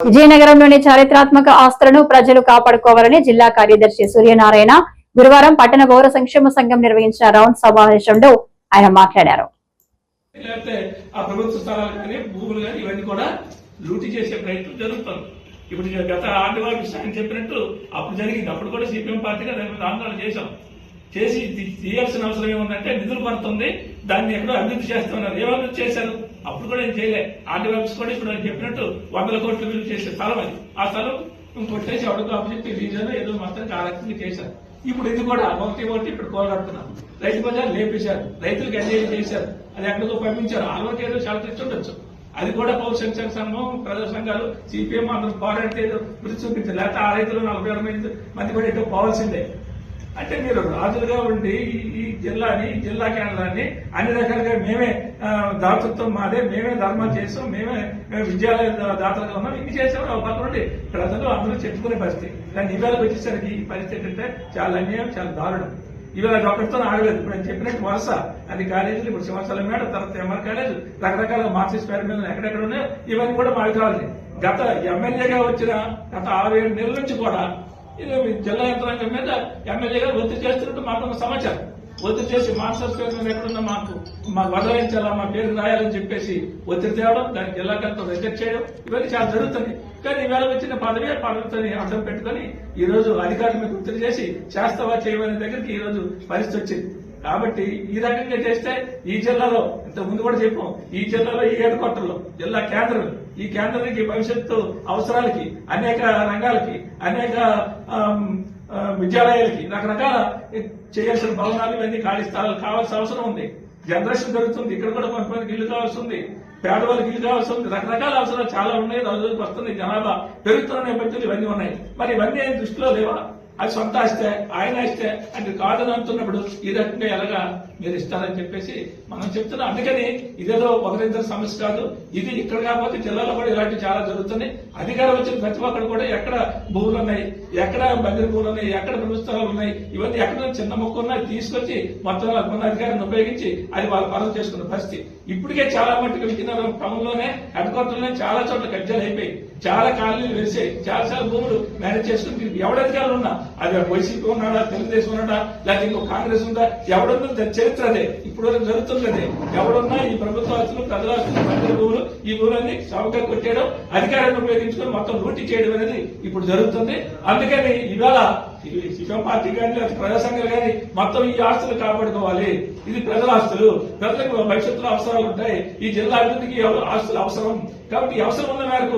విజయనగరంలోని చారిత్రాత్మక ఆస్తులను ప్రజలు కాపాడుకోవాలని జిల్లా కార్యదర్శి సూర్యనారాయణ గురువారం పట్టణ పౌర సంక్షేమ సంఘం నిర్వహించిన రౌండ్ సమావేశంలో ఆయన మాట్లాడారు. లేకపోతే చేసే ప్రయత్నం జరుగుతుంది ఇప్పుడు గత ఆర్డీఓ ఆయన చెప్పినట్టు అప్పుడు జరిగింది. అప్పుడు కూడా సిపిఎం పార్టీగా దాని మీద ఆందోళన చేశాం. చేసి తీయాల్సిన అవసరం ఏముందంటే నిధులు పడుతుంది దాన్ని ఎక్కడో అభివృద్ధి చేస్తున్నారు. ఏం అభివృద్ధి చేశారు? అప్పుడు కూడా ఏం చేయలే. ఆర్టీ ఆఫీస్ కూడా ఇప్పుడు ఆయన చెప్పినట్టు వందల కోట్లు విలువ చేసే స్థలం అది. ఆ స్థలం కొట్టేసి ఎవరికో అభివృద్ధి రీజన్ ఏదో మాత్రం ఆ రకంగా చేశారు. ఇప్పుడు ఇది కూడా ఒకటి ఒకటి ఇప్పుడు కోలాడుతున్నారు. రైతు బజార్ లేపేశారు. రైతులకు అన్యాయం చేశారు. అది ఎక్కడికో పంపించారు. ఆలోచన ఏదో చాలా ఇచ్చి ఉండొచ్చు. అది కూడా పౌర సంక్షేమ సంఘం ప్రజా సంఘాలు సిపిఎం అందరూ పోరాడితే ఏదో వృత్తి చూపించారు. లేకపోతే ఆ రైతులు నలభై అరవై మంది మంది కూడా ఎటో పోవాల్సిందే. అంటే మీరు రాజులుగా ఉండి ఈ- జిల్లాని జిల్లా కేంద్రాన్ని అన్ని రకాలుగా మేమే దాతృత్వం మాదే మేమే ధర్మాలు చేస్తాం మేమే మేము విద్యాలయ దాతలుగా ఉన్నాం ఇన్ని చేసాం. ఒక నుండి ప్రజలు అందరూ చెప్పుకునే పరిస్థితి. కానీ ఇవాళకి వచ్చేసరికి ఈ పరిస్థితి అంటే చాలా అన్యాయం చాలా దారుణం. ఇవాళ ఒకరితో ఆగలేదు. ఇప్పుడు నేను చెప్పినట్టు వరుస. అది కాలేజీలు ఇప్పుడు సింహాచలం మేడ తర్వాత ఎంఆర్ కాలేజ్ రకరకాల మార్క్సిస్ట్ పేరు ఎక్కడెక్కడ ఉన్నాయో ఇవన్నీ కూడా మాకు కావాలి. గత ఎమ్మెల్యేగా వచ్చిన గత ఆరు ఏడు నెలల నుంచి కూడా జిల్లా యంత్రాంగం మీద ఎమ్మెల్యేగా ఒత్తిడి చేస్తున్నట్టు మాకు సమాచారం. ఒత్తిడి చేసి మాస్టర్స్ పేరు మీద ఎక్కడున్నా మాకు మాకు బదలాయించాలా మా పేరు రాయాలని చెప్పేసి ఒత్తిడి తేవడం దానికి జిల్లా కలెక్టర్ రిజెక్ట్ చేయడం ఇవన్నీ చాలా జరుగుతుంది కానీ ఈవేళ వచ్చిన పదవి పదవితోని అర్థం పెట్టుకొని ఈ రోజు అధికారుల మీద ఒత్తిడి చేసి చేస్తావా చేయమనే దగ్గరికి ఈ రోజు పరిస్థితి వచ్చింది. కాబట్టి ఈ రకంగా చేస్తే ఈ జిల్లాలో ఇంత ముందు కూడా చెప్పాం ఈ జిల్లాలో ఈ హెడ్ క్వార్టర్లో జిల్లా కేంద్రం ఈ కేంద్రానికి భవిష్యత్తు అవసరాలకి అనేక రంగాలకి అనేక విద్యాలయాలకి. రకరకాల చేయాల్సిన భవనాలు ఇవన్నీ ఖాళీ స్థలాలు కావాల్సిన అవసరం ఉంది. జనరేషన్ జరుగుతుంది ఇక్కడ కూడా కొంతమందికి ఇల్లు కావాల్సి ఉంది. పేదవాళ్ళకి ఇల్లు కావాల్సి ఉంది. రకరకాల అవసరాలు చాలా ఉన్నాయి. రోజు రోజుకి వస్తుంది. జనాభా పెరుగుతున్న నేపథ్యంలో ఇవన్నీ ఉన్నాయి. మరి ఇవన్నీ దృష్టిలో లేవా? అది సొంత ఆస్తే ఆయన ఆస్తే అంటే కాదని అంటున్నప్పుడు ఈ రకంగా ఎలాగా మీరు ఇస్తారని చెప్పేసి మనం చెప్తున్నాం. అందుకని ఇదేదో ఒకరిద్దరు సమస్య కాదు. ఇది ఇక్కడ కాకపోతే జిల్లాలో కూడా ఇలాంటివి చాలా జరుగుతున్నాయి. అధికారం వచ్చిన ప్రతి ఒక్కరు కూడా ఎక్కడ భూములు ఉన్నాయి ఎక్కడ బందిరి భూములు ఉన్నాయి ఎక్కడ ప్రభుత్వాలు ఉన్నాయి ఇవన్నీ ఎక్కడ చిన్న మొక్క ఉన్నాయి తీసుకొచ్చి మొత్తం మన అధికారాన్ని ఉపయోగించి అది వాళ్ళ పనులు చేసుకున్న పరిస్థితి. ఇప్పటికే చాలా మట్టుకు విజయనగరం టౌన్లోనే హెడ్ క్వార్టర్లోనే చాలా చోట్ల కబ్జాలు అయిపోయి చాలా కాలనీలు వెలిసాయి చాలా చాలా భూములు మేనేజ్ చేసుకుని ఎవడ అధికారులు ఉన్నా అది వైసీపీ ఉన్నాడా తెలుగుదేశం ఉన్నాడా లేకపోతే ఇంకో కాంగ్రెస్ ఉందా ఎవడున్నా దాని చరిత్ర అదే ఇప్పుడు వరకు జరుగుతున్నదే. ఎవడున్నా ఈ ప్రభుత్వ ఆస్తులు ప్రజల ఆస్తులు మంత్రి భూములు ఈ భూములన్నీ చౌకగా కొట్టేయడం అధికారాన్ని ఉపయోగించుకొని మొత్తం లూటి చేయడం అనేది ఇప్పుడు జరుగుతుంది. అందుకని ఇవాళ శివ పార్టీ కానీ లేకపోతే ప్రజా సంఘాలు కానీ మొత్తం ఈ ఆస్తులు కాపాడుకోవాలి. ఇది ప్రజల ఆస్తులు. ప్రజలకు భవిష్యత్తులో అవసరాలు ఉంటాయి. ఈ జిల్లా అభివృద్ధికి ఆస్తులు అవసరం? కాబట్టి అవసరం ఉన్న మేరకు